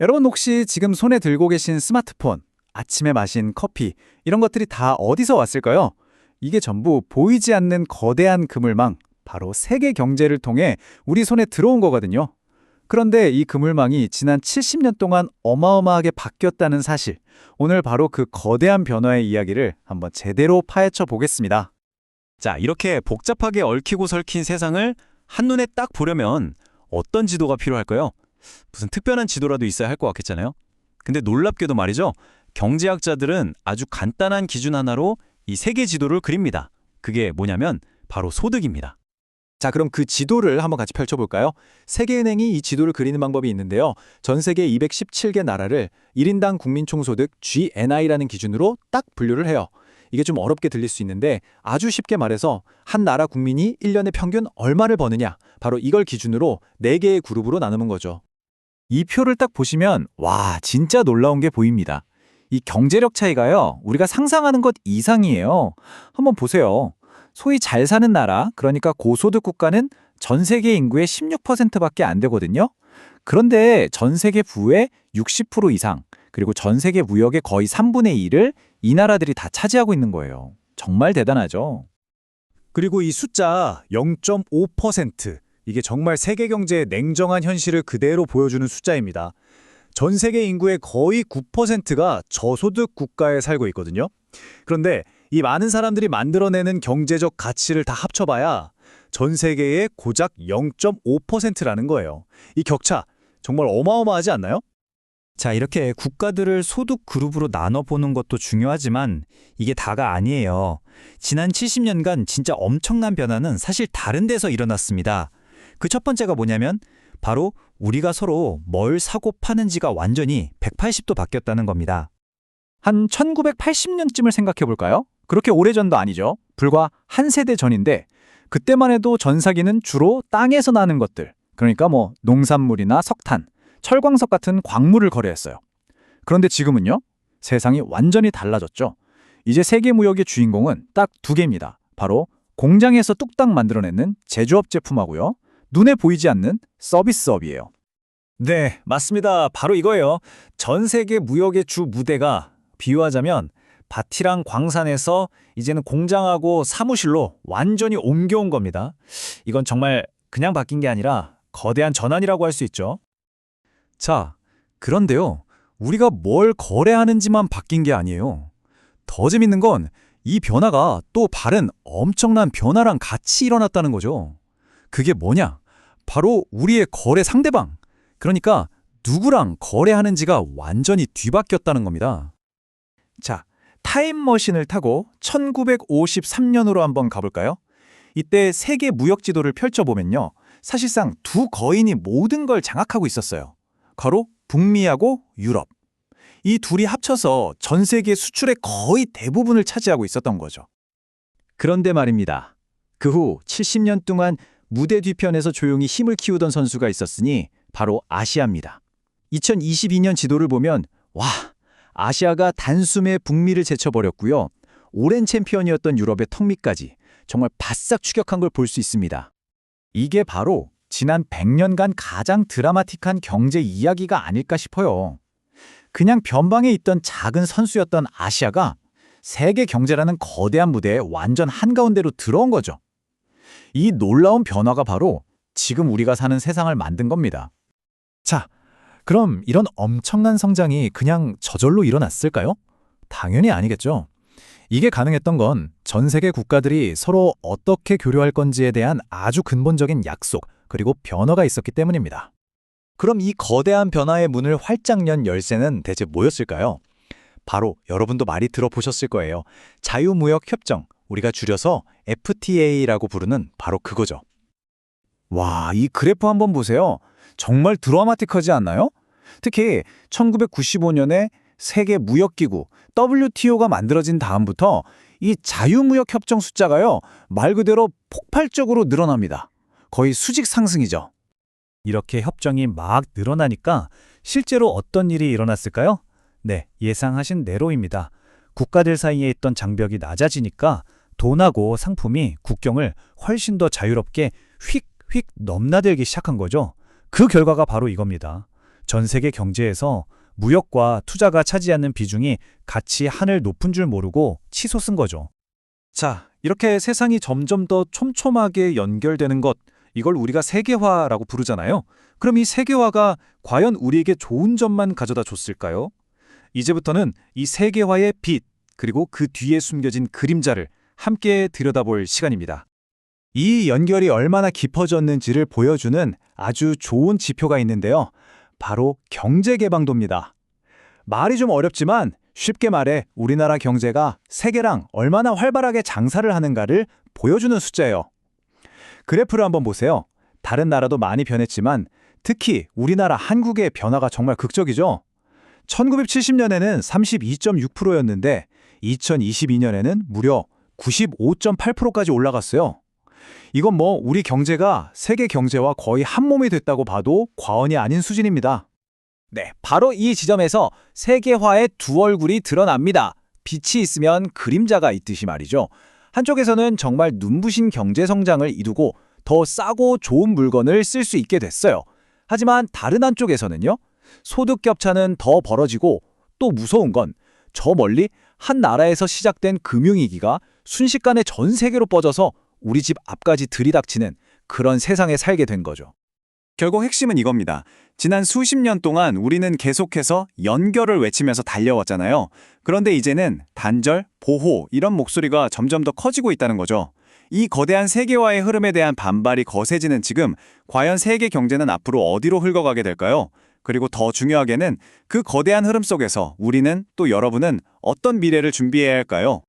여러분 혹시 지금 손에 들고 계신 스마트폰, 아침에 마신 커피, 이런 것들이 다 어디서 왔을까요? 이게 전부 보이지 않는 거대한 그물망, 바로 세계 경제를 통해 우리 손에 들어온 거거든요. 그런데 이 그물망이 지난 70년 동안 어마어마하게 바뀌었다는 사실, 오늘 바로 그 거대한 변화의 이야기를 한번 제대로 파헤쳐 보겠습니다. 자, 이렇게 복잡하게 얽히고 설킨 세상을 한눈에 딱 보려면 어떤 지도가 필요할까요? 무슨 특별한 지도라도 있어야 할 것 같겠잖아요. 근데 놀랍게도 말이죠. 경제학자들은 아주 간단한 기준 하나로 이 세계 지도를 그립니다. 그게 뭐냐면 바로 소득입니다. 자, 그럼 그 지도를 한번 같이 펼쳐볼까요? 세계은행이 이 지도를 그리는 방법이 있는데요. 전 세계 217개 나라를 1인당 국민총소득 GNI라는 기준으로 딱 분류를 해요. 이게 좀 어렵게 들릴 수 있는데 아주 쉽게 말해서 한 나라 국민이 1년에 평균 얼마를 버느냐, 바로 이걸 기준으로 4개의 그룹으로 나누는 거죠. 이 표를 딱 보시면 와, 진짜 놀라운 게 보입니다. 이 경제력 차이가요, 우리가 상상하는 것 이상이에요. 한번 보세요. 소위 잘 사는 나라, 그러니까 고소득 국가는 전 세계 인구의 16%밖에 안 되거든요. 그런데 전 세계 부의 60% 이상, 그리고 전 세계 무역의 거의 3분의 1을 이 나라들이 다 차지하고 있는 거예요. 정말 대단하죠. 그리고 이 숫자 0.5% 이게 정말 세계 경제의 냉정한 현실을 그대로 보여주는 숫자입니다. 전 세계 인구의 거의 9%가 저소득 국가에 살고 있거든요. 그런데 이 많은 사람들이 만들어내는 경제적 가치를 다 합쳐봐야 전 세계의 고작 0.5%라는 거예요. 이 격차 정말 어마어마하지 않나요? 자, 이렇게 국가들을 소득 그룹으로 나눠보는 것도 중요하지만 이게 다가 아니에요. 지난 70년간 진짜 엄청난 변화는 사실 다른 데서 일어났습니다. 그 첫 번째가 뭐냐면 바로 우리가 서로 뭘 사고 파는지가 완전히 180도 바뀌었다는 겁니다. 한 1980년쯤을 생각해 볼까요? 그렇게 오래전도 아니죠. 불과 한 세대 전인데 그때만 해도 전사기는 주로 땅에서 나는 것들, 그러니까 뭐 농산물이나 석탄, 철광석 같은 광물을 거래했어요. 그런데 지금은요? 세상이 완전히 달라졌죠. 이제 세계 무역의 주인공은 딱 두 개입니다. 바로 공장에서 뚝딱 만들어내는 제조업 제품하고요. 눈에 보이지 않는 서비스업이에요. 네, 맞습니다. 바로 이거예요. 전 세계 무역의 주 무대가 비유하자면 밭이랑 광산에서 이제는 공장하고 사무실로 완전히 옮겨온 겁니다. 이건 정말 그냥 바뀐 게 아니라 거대한 전환이라고 할 수 있죠. 자, 그런데요. 우리가 뭘 거래하는지만 바뀐 게 아니에요. 더 재밌는 건 이 변화가 또 다른 엄청난 변화랑 같이 일어났다는 거죠. 그게 뭐냐? 바로 우리의 거래 상대방. 그러니까 누구랑 거래하는지가 완전히 뒤바뀌었다는 겁니다. 자, 타임머신을 타고 1953년으로 한번 가볼까요? 이때 세계 무역 지도를 펼쳐보면요. 사실상 두 거인이 모든 걸 장악하고 있었어요. 바로 북미하고 유럽. 이 둘이 합쳐서 전 세계 수출의 거의 대부분을 차지하고 있었던 거죠. 그런데 말입니다. 그 후 70년 동안 무대 뒤편에서 조용히 힘을 키우던 선수가 있었으니 바로 아시아입니다. 2022년 지도를 보면 와, 아시아가 단숨에 북미를 제쳐버렸고요. 오랜 챔피언이었던 유럽의 턱 밑까지 정말 바싹 추격한 걸 볼 수 있습니다. 이게 바로 지난 100년간 가장 드라마틱한 경제 이야기가 아닐까 싶어요. 그냥 변방에 있던 작은 선수였던 아시아가 세계 경제라는 거대한 무대에 완전 한가운데로 들어온 거죠. 이 놀라운 변화가 바로 지금 우리가 사는 세상을 만든 겁니다. 자, 그럼 이런 엄청난 성장이 그냥 저절로 일어났을까요? 당연히 아니겠죠. 이게 가능했던 건 전 세계 국가들이 서로 어떻게 교류할 건지에 대한 아주 근본적인 약속, 그리고 변화가 있었기 때문입니다. 그럼 이 거대한 변화의 문을 활짝 연 열쇠는 대체 뭐였을까요? 바로 여러분도 많이 들어보셨을 거예요. 자유무역협정, 우리가 줄여서 FTA라고 부르는 바로 그거죠. 와, 이 그래프 한번 보세요. 정말 드라마틱하지 않나요? 특히 1995년에 세계 무역기구 WTO가 만들어진 다음부터 이 자유무역협정 숫자가요, 말 그대로 폭발적으로 늘어납니다. 거의 수직 상승이죠. 이렇게 협정이 막 늘어나니까 실제로 어떤 일이 일어났을까요? 네, 예상하신 대로입니다. 국가들 사이에 있던 장벽이 낮아지니까 돈하고 상품이 국경을 훨씬 더 자유롭게 휙휙 넘나들기 시작한 거죠. 그 결과가 바로 이겁니다. 전 세계 경제에서 무역과 투자가 차지하는 비중이 같이 하늘 높은 줄 모르고 치솟은 거죠. 자, 이렇게 세상이 점점 더 촘촘하게 연결되는 것, 이걸 우리가 세계화라고 부르잖아요. 그럼 이 세계화가 과연 우리에게 좋은 점만 가져다 줬을까요? 이제부터는 이 세계화의 빛, 그리고 그 뒤에 숨겨진 그림자를 함께 들여다볼 시간입니다. 이 연결이 얼마나 깊어졌는지를 보여주는 아주 좋은 지표가 있는데요. 바로 경제개방도입니다. 말이 좀 어렵지만 쉽게 말해 우리나라 경제가 세계랑 얼마나 활발하게 장사를 하는가를 보여주는 숫자예요. 그래프를 한번 보세요. 다른 나라도 많이 변했지만 특히 우리나라 한국의 변화가 정말 극적이죠. 1970년에는 32.6%였는데 2022년에는 무려 95.8%까지 올라갔어요. 이건 뭐 우리 경제가 세계 경제와 거의 한 몸이 됐다고 봐도 과언이 아닌 수준입니다. 네, 바로 이 지점에서 세계화의 두 얼굴이 드러납니다. 빛이 있으면 그림자가 있듯이 말이죠. 한쪽에서는 정말 눈부신 경제 성장을 이루고 더 싸고 좋은 물건을 쓸 수 있게 됐어요. 하지만 다른 한쪽에서는요. 소득 격차는 더 벌어지고 또 무서운 건 저 멀리 한 나라에서 시작된 금융위기가 순식간에 전 세계로 뻗어서 우리 집 앞까지 들이닥치는 그런 세상에 살게 된 거죠. 결국 핵심은 이겁니다. 지난 수십 년 동안 우리는 계속해서 연결을 외치면서 달려왔잖아요. 그런데 이제는 단절, 보호 이런 목소리가 점점 더 커지고 있다는 거죠. 이 거대한 세계화의 흐름에 대한 반발이 거세지는 지금 과연 세계 경제는 앞으로 어디로 흘러가게 될까요? 그리고 더 중요하게는 그 거대한 흐름 속에서 우리는 또 여러분은 어떤 미래를 준비해야 할까요?